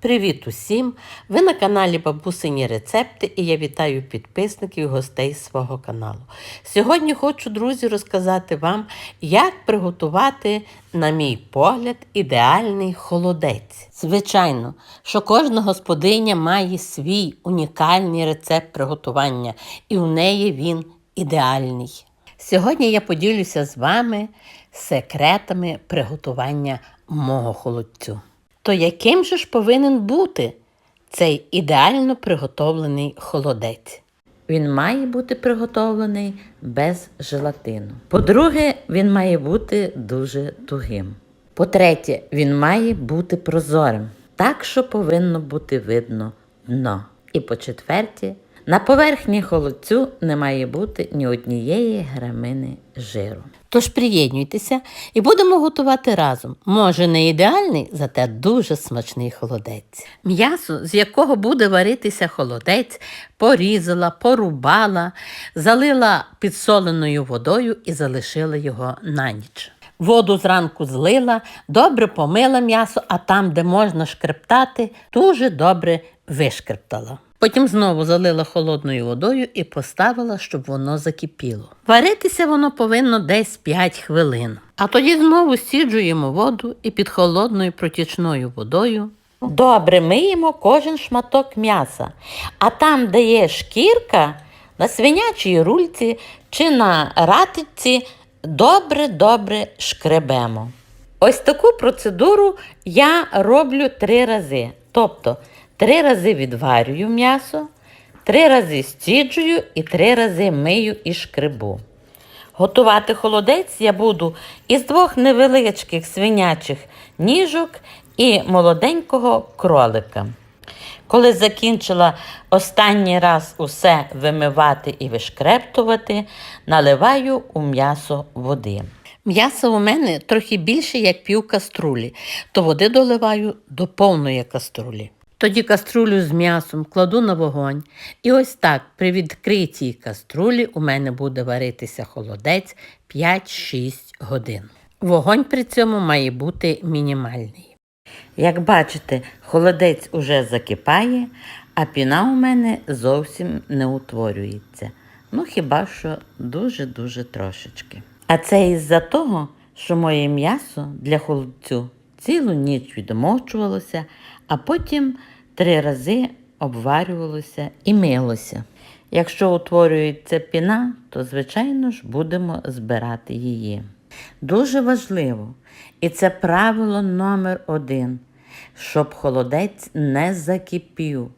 Привіт усім! Ви на каналі Бабусині Рецепти і я вітаю підписників і гостей свого каналу. Сьогодні хочу, друзі, розказати вам, як приготувати, на мій погляд, ідеальний холодець. Звичайно, що кожна господиня має свій унікальний рецепт приготування, і у неї він ідеальний. Сьогодні я поділюся з вами секретами приготування мого холодцю. То яким же ж повинен бути цей ідеально приготовлений холодець? Він має бути приготовлений без желатину. По-друге, він має бути дуже тугим. По-третє, він має бути прозорим, так що повинно бути видно дно. І по-четверте, на поверхні холодцю не має бути ні однієї грамини жиру. Тож приєднуйтеся і будемо готувати разом. Може, не ідеальний, зате дуже смачний холодець. М'ясо, з якого буде варитися холодець, порізала, порубала, залила підсоленою водою і залишила його на ніч. Воду зранку злила, добре помила м'ясо, а там, де можна шкрептати, дуже добре вишкрептала. Потім знову залила холодною водою і поставила, щоб воно закипіло. Варитися воно повинно десь 5 хвилин. А тоді знову сіджуємо воду і під холодною протічною водою. Добре миємо кожен шматок м'яса. А там, де є шкірка, на свинячій рульці чи на ратиці, добре-добре шкребемо. Ось таку процедуру я роблю три рази. Тобто три рази відварюю м'ясо, три рази стіджую і три рази мию і шкребу. Готувати холодець я буду із двох невеличких свинячих ніжок і молоденького кролика. Коли закінчила останній раз усе вимивати і вишкрептувати, наливаю у м'ясо води. М'ясо у мене трохи більше, як пів каструлі, то води доливаю до повної каструлі. Тоді каструлю з м'ясом кладу на вогонь. І ось так при відкритій каструлі у мене буде варитися холодець 5-6 годин. Вогонь при цьому має бути мінімальний. Як бачите, холодець уже закипає, а піна у мене зовсім не утворюється. Ну хіба що дуже-дуже трошечки. А це із-за того, що моє м'ясо для холодцю цілу ніч відмовчувалося, а потім три рази обварювалося і милося. Якщо утворюється піна, то, звичайно ж, будемо збирати її. Дуже важливо, і це правило номер один, щоб холодець не закипів,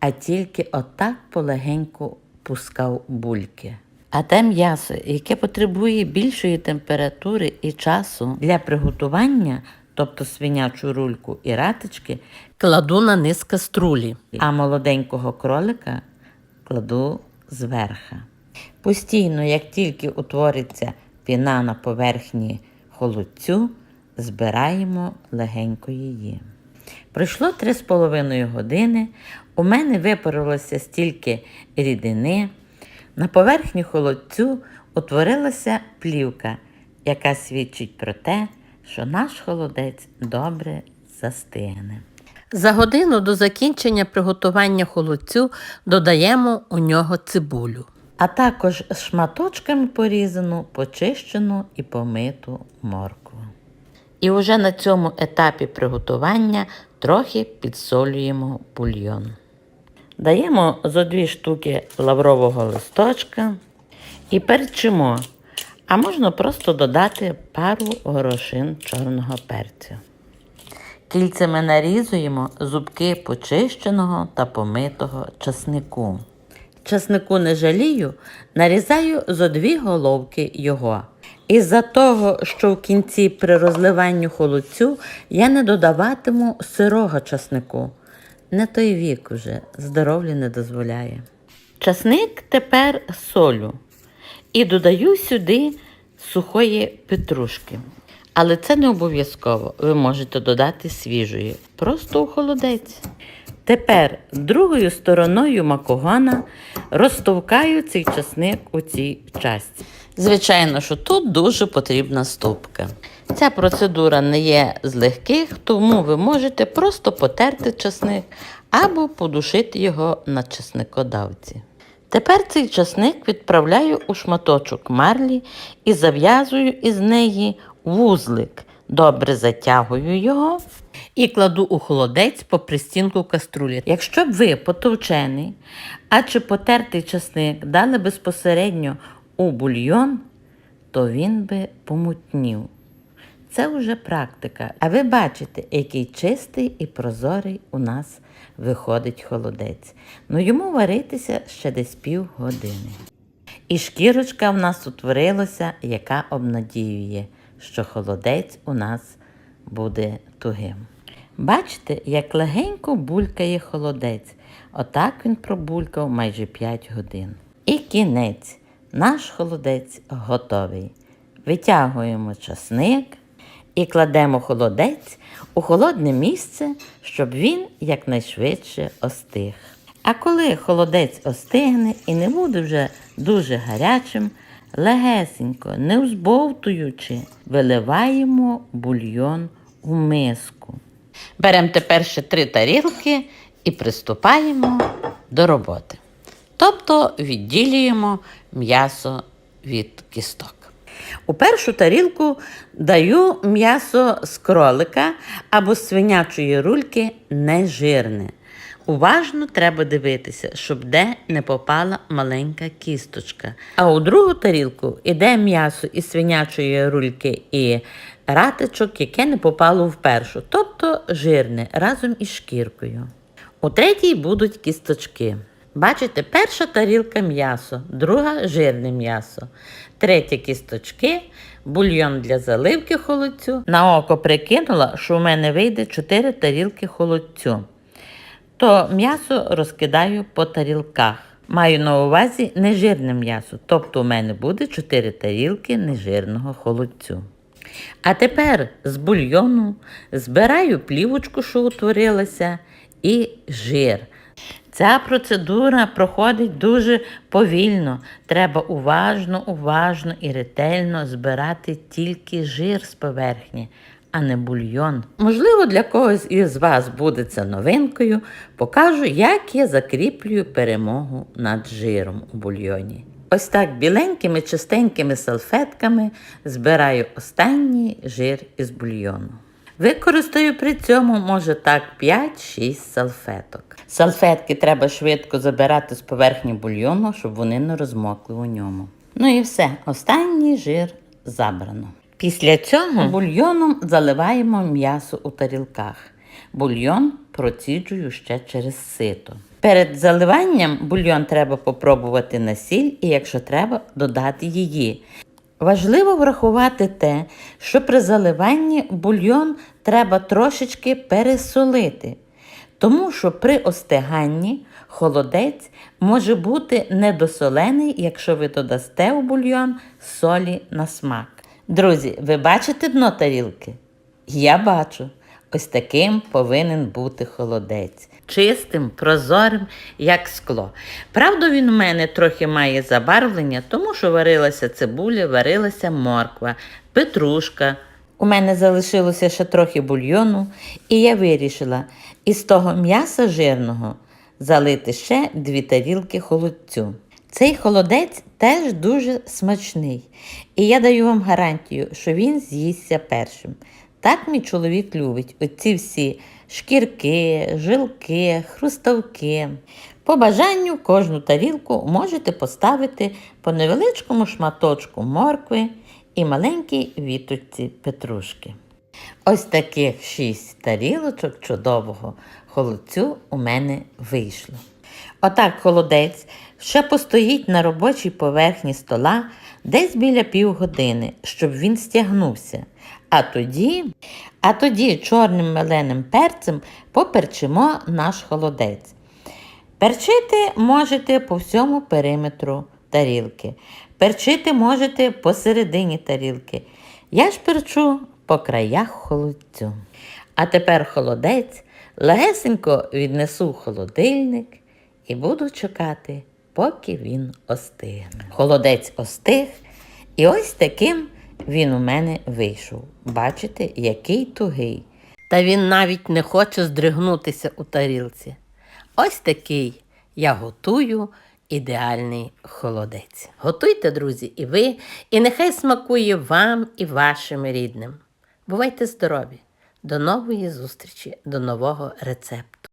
а тільки отак полегенько пускав бульки. А те м'ясо, яке потребує більшої температури і часу для приготування, тобто свинячу рульку і ратички, кладу на низ каструлі, а молоденького кролика кладу зверха. Постійно, як тільки утвориться піна на поверхні холодцю, збираємо легенько її. Пройшло 3,5 години, у мене випарилося стільки рідини. На поверхні холодцю утворилася плівка, яка свідчить про те, що наш холодець добре застигне. За годину до закінчення приготування холодцю додаємо у нього цибулю, а також шматочками порізану, почищену і помиту моркву. І вже на цьому етапі приготування трохи підсолюємо бульйон. Даємо зо дві штуки лаврового листочка і перчимо, а можна просто додати пару горошин чорного перцю. Кільцями нарізуємо зубки почищеного та помитого часнику. Часнику не жалію, нарізаю зо дві головки його. Із-за того, що в кінці при розливанню холодцю я не додаватиму сирого часнику. Не той вік уже, здоров'я не дозволяє. Часник тепер солю і додаю сюди сухої петрушки. Але це не обов'язково. Ви можете додати свіжої, просто у холодець. Тепер другою стороною макогона розтовкаю цей часник у цій часті. Звичайно, що тут дуже потрібна ступка. Ця процедура не є з легких, тому ви можете просто потерти часник або подушити його на часникодавці. Тепер цей часник відправляю у шматочок марлі і зав'язую із неї вузлик. Добре затягую його і кладу у холодець по пристінку каструлі. Якщо б ви потовчений, а чи потертий часник дали безпосередньо у бульйон, то він би помутнів. Це вже практика. А ви бачите, який чистий і прозорий у нас виходить холодець. Ну йому варитися ще десь пів години. І шкірочка в нас утворилася, яка обнадіює, що холодець у нас буде тугим. Бачите, як легенько булькає холодець. Отак він пробулькав майже 5 годин. І кінець. Наш холодець готовий. Витягуємо часник і кладемо холодець у холодне місце, щоб він якнайшвидше остиг. А коли холодець остигне і не буде вже дуже гарячим, легесенько, не взбовтуючи, виливаємо бульйон у миску. Беремо тепер ще три тарілки і приступаємо до роботи. Тобто відділюємо м'ясо від кісток. У першу тарілку даю м'ясо з кролика або свинячої рульки нежирне. Уважно треба дивитися, щоб де не попала маленька кісточка. А у другу тарілку йде м'ясо із свинячої рульки і ратичок, яке не попало в першу, тобто жирне разом із шкіркою. У третій будуть кісточки. Бачите, перша тарілка м'ясо, друга жирне м'ясо, третя кісточки, бульйон для заливки холодцю. На око прикинула, що у мене вийде 4 тарілки холодцю. То м'ясо розкидаю по тарілках. Маю на увазі нежирне м'ясо, тобто у мене буде 4 тарілки нежирного холодцю. А тепер з бульйону збираю плівочку, що утворилася, і жир. Ця процедура проходить дуже повільно. Треба уважно, уважно і ретельно збирати тільки жир з поверхні, а не бульйон. Можливо, для когось із вас буде це новинкою. Покажу, як я закріплюю перемогу над жиром у бульйоні. Ось так біленькими чистенькими салфетками збираю останній жир із бульйону. Використаю при цьому, може так, 5-6 салфеток. Салфетки треба швидко забирати з поверхні бульйону, щоб вони не розмокли у ньому. Ну і все, останній жир забрано. Після цього бульйоном заливаємо м'ясо у тарілках. Бульйон проціджую ще через сито. Перед заливанням бульйон треба попробувати на сіль і, якщо треба, додати її. Важливо врахувати те, що при заливанні бульйон треба трошечки пересолити, тому що при остиганні холодець може бути недосолений, якщо ви додасте у бульйон солі на смак. Друзі, ви бачите дно тарілки? Я бачу. Ось таким повинен бути холодець. Чистим, прозорим, як скло. Правда, він у мене трохи має забарвлення, тому що варилася цибуля, варилася морква, петрушка. У мене залишилося ще трохи бульйону, і я вирішила із того м'яса жирного залити ще дві тарілки холодцю. Цей холодець теж дуже смачний, і я даю вам гарантію, що він з'їсться першим. Так мій чоловік любить оці всі шкірки, жилки, хруставки. По бажанню кожну тарілку можете поставити по невеличкому шматочку моркви і маленькій віточці петрушки. Ось таких шість тарілочок чудового холодцю у мене вийшло. Отак холодець ще постоїть на робочій поверхні стола десь біля півгодини, щоб він стягнувся. А тоді, а тоді чорним меленим перцем поперчимо наш холодець. Перчити можете по всьому периметру тарілки. Перчити можете посередині тарілки. Я ж перчу по краях холодцю. А тепер холодець легесенько віднесу в холодильник і буду чекати, поки він остигне. Холодець остиг, і ось таким він у мене вийшов. Бачите, який тугий. Та він навіть не хоче здригнутися у тарілці. Ось такий я готую ідеальний холодець. Готуйте, друзі, і ви, і нехай смакує вам і вашим рідним. Бувайте здорові! До нової зустрічі, до нового рецепту.